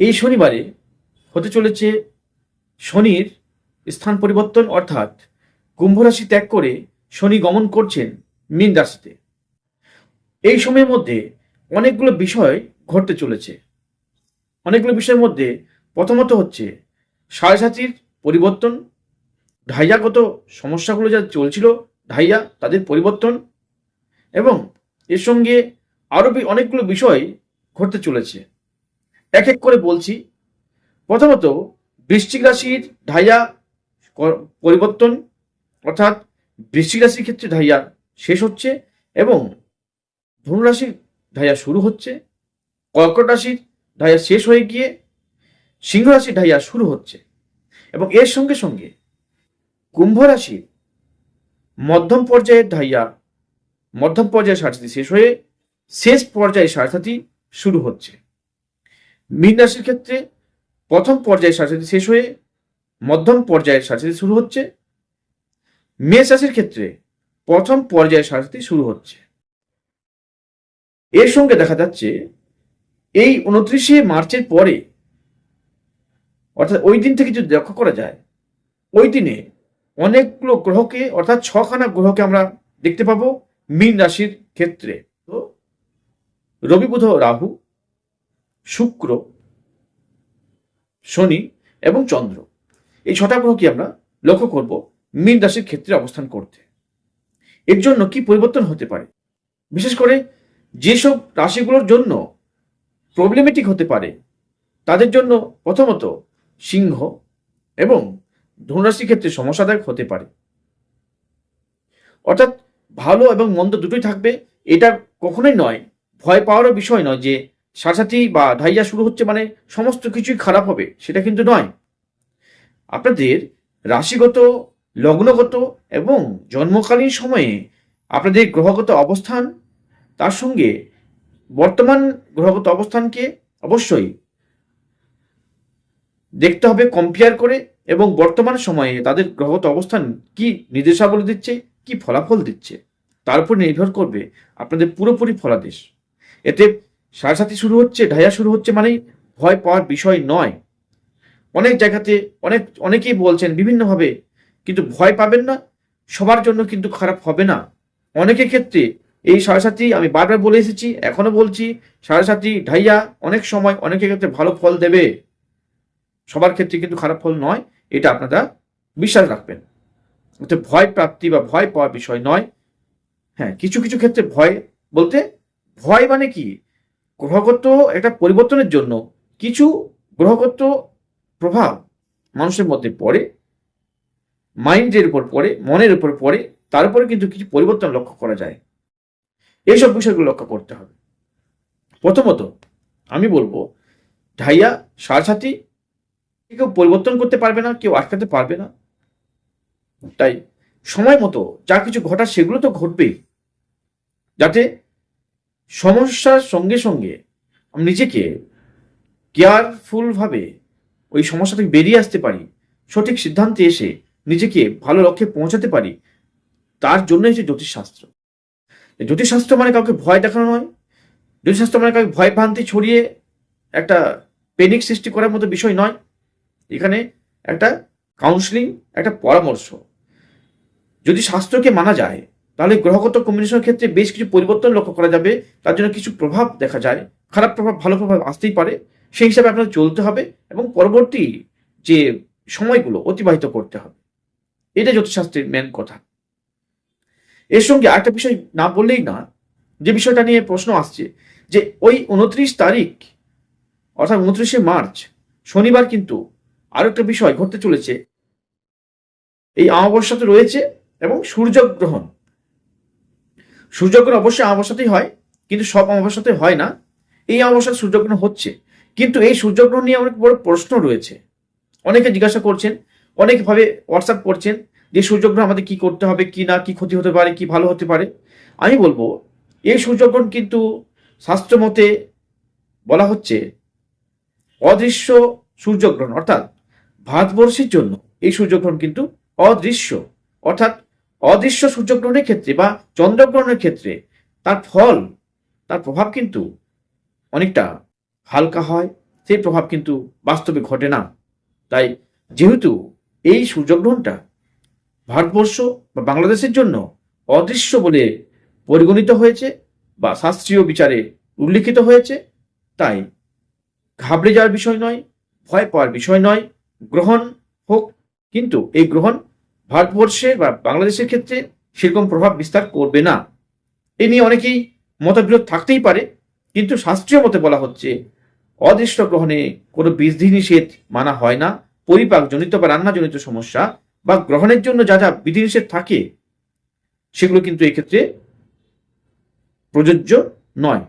এই শনিবারে হতে চলেছে শনির স্থান পরিবর্তন, অর্থাৎ কুম্ভ রাশি ত্যাগ করে শনি গমন করছেন মীন রাশিতে। এই সময়ের মধ্যে অনেকগুলো বিষয় ঘটতে চলেছে। অনেকগুলো বিষয়ের মধ্যে প্রথমত হচ্ছে সাড়ে পরিবর্তন ঢাইয়াগত সমস্যাগুলো যা চলছিল ঢাইয়া তাদের পরিবর্তন এবং এর সঙ্গে আরও অনেকগুলো বিষয় ঘটতে চলেছে। এক এক করে বলছি। প্রথমত, বৃশ্চিক রাশির ঢাইয়া পরিবর্তন, অর্থাৎ বৃশ্চিক রাশির ক্ষেত্রে ঢাইয়া শেষ হচ্ছে এবং ধনুরাশির ঢাইয়া শুরু হচ্ছে। কর্কট রাশির ঢাইয়া শেষ হয়ে গিয়ে সিংহ রাশির ঢাইয়া শুরু হচ্ছে এবং এর সঙ্গে সঙ্গে কুম্ভ রাশির মধ্যম পর্যায়ের ঢাইয়া, মধ্যম পর্যায়ের সারসাথী শেষ হয়ে শেষ পর্যায়ে সারসাথী শুরু হচ্ছে। মীন রাশির ক্ষেত্রে প্রথম পর্যায়ে সারসাথী শেষ হয়ে মধ্যম পর্যায়ের সারসাথী শুরু হচ্ছে। মেষ রাশির ক্ষেত্রে প্রথম পর্যায়ে সারসাথী শুরু হচ্ছে। এর সঙ্গে দেখা যাচ্ছে এই উনত্রিশে মার্চের পরে, অর্থাৎ ওই দিন থেকে যদি লক্ষ্য করা যায়, ওই দিনে অনেকগুলো গ্রহকে, অর্থাৎ ছখানা গ্রহকে আমরা দেখতে পাবো মীন রাশির ক্ষেত্রে। তো রবি, বুধ, রাহু শুক্র, শনি এবং চন্দ্র। এই ছটা গ্রহকে আমরা লক্ষ্য করব মীন রাশির ক্ষেত্রে অবস্থান করতে। এর জন্য কি পরিবর্তন হতে পারে? বিশেষ করে যেসব রাশিগুলোর জন্য প্রবলেমেটিক হতে পারে, তাদের জন্য প্রথমত সিংহ এবং ধনুরাশির ক্ষেত্রে সমস্যাদায়ক হতে পারে। অর্থাৎ ভালো এবং মন্দ দুটোই থাকবে, এটা কখনোই নয়, ভয় পাওয়ারও বিষয় নয় যে সারসাথী বা ঢাইয়া শুরু হচ্ছে মানে সমস্ত কিছুই খারাপ হবে, সেটা কিন্তু নয়। আপনাদের রাশিগত, লগ্নগত এবং জন্মকালীন সময়ে আপনাদের গ্রহগত অবস্থান, তার সঙ্গে বর্তমান গ্রহগত অবস্থানকে অবশ্যই দেখতে হবে কম্পেয়ার করে এবং বর্তমান সময়ে তাদের গ্রহগত অবস্থান কি নির্দেশাবলী দিচ্ছে, কি ফলাফল দিচ্ছে, তার উপর নির্ভর করবে আপনাদের পুরোপুরি ফলাদেশ। এতে সারসাথী শুরু হচ্ছে, ঢাইয়া শুরু হচ্ছে মানেই ভয় পাওয়ার বিষয় নয়। অনেক জায়গাতে অনেক, অনেকেই বলছেন বিভিন্নভাবে, কিন্তু ভয় পাবেন না, সবার জন্য কিন্তু খারাপ হবে না। অনেকের ক্ষেত্রে এই সারসাথী, আমি বারবার বলে এসেছি এখনও বলছি, সারসাথী, ঢাইয়া অনেক সময় অনেকের ক্ষেত্রে ভালো ফল দেবে। সবার ক্ষেত্রে কিন্তু খারাপ ফল নয়, এটা আপনারা বিশ্বাস রাখবেন। ওতে ভয় প্রাপ্তি বা ভয় পাওয়ার বিষয় নয়। হ্যাঁ কিছু কিছু ক্ষেত্রে ভয় বলতে ভয় মানে কি? গ্রহগত একটা পরিবর্তনের জন্য কিছু গ্রহগত প্রভাব মানুষের মধ্যে পড়ে, মাইন্ডের উপর পড়ে, মনের উপর পড়ে, তার উপরে কিন্তু কিছু পরিবর্তন লক্ষ্য করা যায়। এইসব বিষয়গুলো লক্ষ্য করতে হবে। প্রথমত, আমি বলব, ঢাইয়া সারসাথী কেউ পরিবর্তন করতে পারবে না, কেউ আটকাতে পারবে না। তাই সময় মতো যা কিছু ঘটার সেগুলো তো ঘটবেই। যাতে সমস্যার সঙ্গে সঙ্গে নিজেকে কেয়ারফুলভাবে ওই সমস্যা থেকে বেরিয়ে আসতে পারি, সঠিক সিদ্ধান্তে এসে নিজেকে ভালো লক্ষ্যে পৌঁছাতে পারি, তার জন্যই যে জ্যোতিষশাস্ত্র। জ্যোতিষশাস্ত্র মানে কাউকে ভয় দেখানো নয়। জ্যোতিষশাস্ত্র মানে কাউকে ভয় ভ্রান্তি ছড়িয়ে একটা পেনিক সৃষ্টি করার মতো বিষয় নয়। এখানে একটা কাউন্সিলিং একটা পরামর্শ। যদি শাস্ত্রকে মানা যায় তাহলে গ্রহগত কম্বিনেশনের ক্ষেত্রে বেশ কিছু পরিবর্তন লক্ষ্য করা যাবে। তার জন্য কিছু প্রভাব দেখা যায়। খারাপ প্রভাব, ভালো প্রভাব আসতেই পারে। সেই হিসাবে আপনাদের চলতে হবে এবং পরবর্তী যে সময়গুলো অতিবাহিত করতে হবে। এটা জ্যোতিষশাস্ত্রের মেন কথা। এর সঙ্গে আরেকটা বিষয় না বললেই না, যে বিষয়টা নিয়ে প্রশ্ন আসছে, যে ওই উনত্রিশ তারিখ, অর্থাৎ উনত্রিশে মার্চ, শনিবার কিন্তু আরও একটা বিষয় ঘটতে চলেছে। এই অমাবস্যাতে রয়েছে এবং সূর্যগ্রহণ সূর্যগ্রহণ অবশ্যই অমাবস্যাতেই হয়, কিন্তু সব অমাবস্যাতে হয় না। এই অমাবস্যাতে সূর্যগ্রহণ হচ্ছে। কিন্তু এই সূর্যগ্রহণ নিয়ে অনেক বড় প্রশ্ন রয়েছে। অনেকে জিজ্ঞাসা করছেন, অনেকভাবে হোয়াটসঅ্যাপ করছেন যে সূর্যগ্রহণ আমাদের কি করতে হবে, কি না, কি ক্ষতি হতে পারে, কি ভালো হতে পারে। আমি বলব, এই সূর্যগ্রহণ কিন্তু শাস্ত্র মতে বলা হচ্ছে অদৃশ্য সূর্যগ্রহণ। অর্থাৎ ভারতবর্ষের জন্য এই সূর্যগ্রহণ কিন্তু অদৃশ্য। অর্থাৎ অদৃশ্য সূর্যগ্রহণের ক্ষেত্রে বা চন্দ্রগ্রহণের ক্ষেত্রে তার ফল, তার প্রভাব কিন্তু অনেকটা হালকা হয়। সেই প্রভাব কিন্তু বাস্তবে ঘটে না। তাই যেহেতু এই সূর্যগ্রহণটা ভারতবর্ষ বা বাংলাদেশের জন্য অদৃশ্য বলে পরিগণিত হয়েছে বা শাস্ত্রীয় বিচারে উল্লিখিত হয়েছে, তাই ঘাবড়ে যাওয়ার বিষয় নয়, ভয় পাওয়ার বিষয় নয়। গ্রহণ হোক, কিন্তু এই গ্রহণ ভারতবর্ষে বা বাংলাদেশের ক্ষেত্রে সেরকম প্রভাব বিস্তার করবে না। এ নিয়ে অনেকেই মতবিরোধ থাকতেই পারে, কিন্তু শাস্ত্রীয় মতে বলা হচ্ছে, অদৃষ্ট গ্রহণে কোনো বিধি নিষেধ মানা হয় না। পরিপাকজনিত বা রান্নাজনিত সমস্যা বা গ্রহণের জন্য যা যা বিধিনিষেধ থাকে, সেগুলো কিন্তু এক্ষেত্রে প্রযোজ্য নয়।